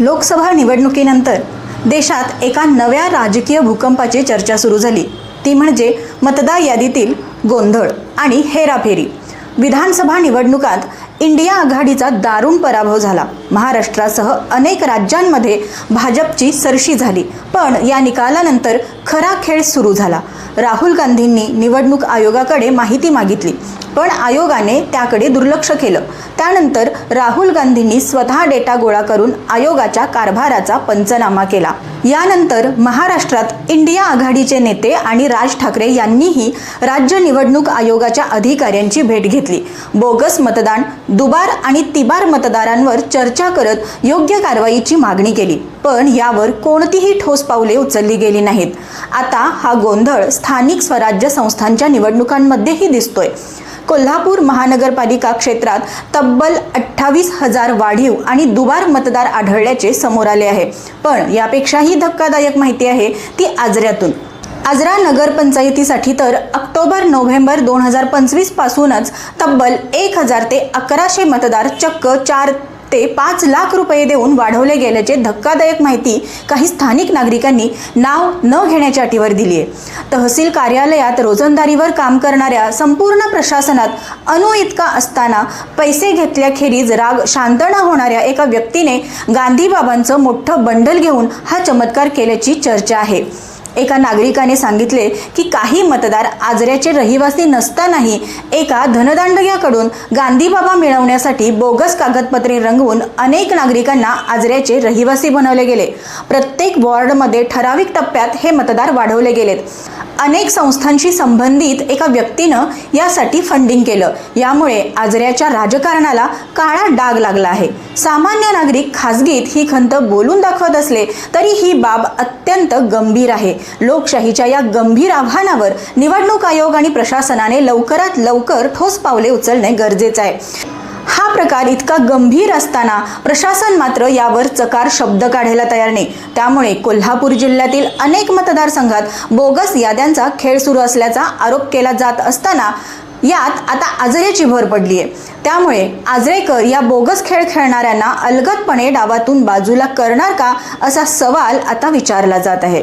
लोकसभा निवडणुकीनंतर देशात एका नव्या राजकीय भूकंपाची चर्चा सुरू झाली. ती म्हणजे मतदार यादीतील गोंधळ आणि हेराफेरी. विधानसभा निवडणुकात इंडिया आघाडीचा दारुण पराभव झाला. महाराष्ट्रासह अनेक राज्यांमध्ये भाजपची सरशी झाली. पण या निकालानंतर खरा खेळ सुरू झाला. राहुल गांधींनी निवडणूक आयोगाकडे माहिती मागितली. पण आयोगाने त्याकडे दुर्लक्ष केलं. त्यानंतर राहुल गांधींनी स्वतः डेटा गोळा करून आयोगाच्या कारभाराचा पंचनामा केला. यानंतर महाराष्ट्रात इंडिया आघाडीचे नेते आणि राज ठाकरे यांनीही राज्य निवडणूक आयोगाच्या अधिकाऱ्यांची भेट घेतली. बोगस मतदान दुबार आणि तिबार मतदारांवर चर्चा करत योग्य कारवाईची मागणी केली. पण यावर कोणतीही ठोस पावले उचलली गेली नाहीत. आता हा गोंधळ स्थानिक स्वराज्य संस्थांच्या निवडणुकांमध्येही दिसतोय. कोल्हापूर महानगरपालिका क्षेत्रात तब्बल अठ्ठावीस हजार वाढीव आणि दुबार मतदार आढळल्याचे समोर आले आहे. पण यापेक्षाही धक्कादायक माहिती आहे ती आजऱ्यातून. आजरा नगरपंचायतीसाठी तर ऑक्टोबर नोव्हेंबर दोन हजार पंचवीस पासूनच तब्बल एक हजार ते अकराशे मतदार चक्क चार ते पाच लाख रुपये देऊन वाढवले गेल्याचे धक्कादायक माहिती काही स्थानिक नागरिकांनी नाव न घेण्याच्या अटीवर दिली आहे तहसील कार्यालयात रोजंदारीवर काम करणाऱ्या संपूर्ण प्रशासनात अनु इतका असताना पैसे घेतल्याखेरीज राग शांत न होणाऱ्या एका व्यक्तीने गांधीबाबांचं मोठं बंडल घेऊन हा चमत्कार केल्याची चर्चा आहे. एका नागरिकाने सांगितले की काही मतदार आजऱ्याचे रहिवासी नसतानाही एका धनदांडग्याकडून गांधीबाबा मिळवण्यासाठी बोगस कागदपत्रे रंगवून अनेक नागरिकांना आजऱ्याचे रहिवासी बनवले गेले. प्रत्येक वॉर्डमध्ये ठराविक टप्प्यात हे मतदार वाढवले गेलेत. अनेक संस्थांशी संबंधित एका व्यक्तीनं यासाठी फंडिंग केलं. यामुळे आजऱ्याच्या राजकारणाला काळा डाग लागला आहे. सामान्य नागरिक खासगीत ही खंत बोलून दाखवत असले तरी ही बाब अत्यंत गंभीर आहे. लोकशाहीच्या या गंभीर आव्हानावर निवडणूक आयोग आणि प्रशासनाने लवकरात लवकर ठोस पावले उचलणे गरजेचं आहे. हा प्रकार इतका गंभीर असताना प्रशासन मात्र यावर चकार शब्द काढायला तयार नाही. त्यामुळे कोल्हापूर जिल्ह्यातील अनेक मतदारसंघात बोगस याद्यांचा खेळ सुरू असल्याचा आरोप केला जात असताना यात आता आजरेची भर पडली आहे त्यामुळे आजरेकर या बोगस खेळ खेळणाऱ्यांना अलगदपणे डावातून बाजूला करणार का असा सवाल आता विचारला जात आहे.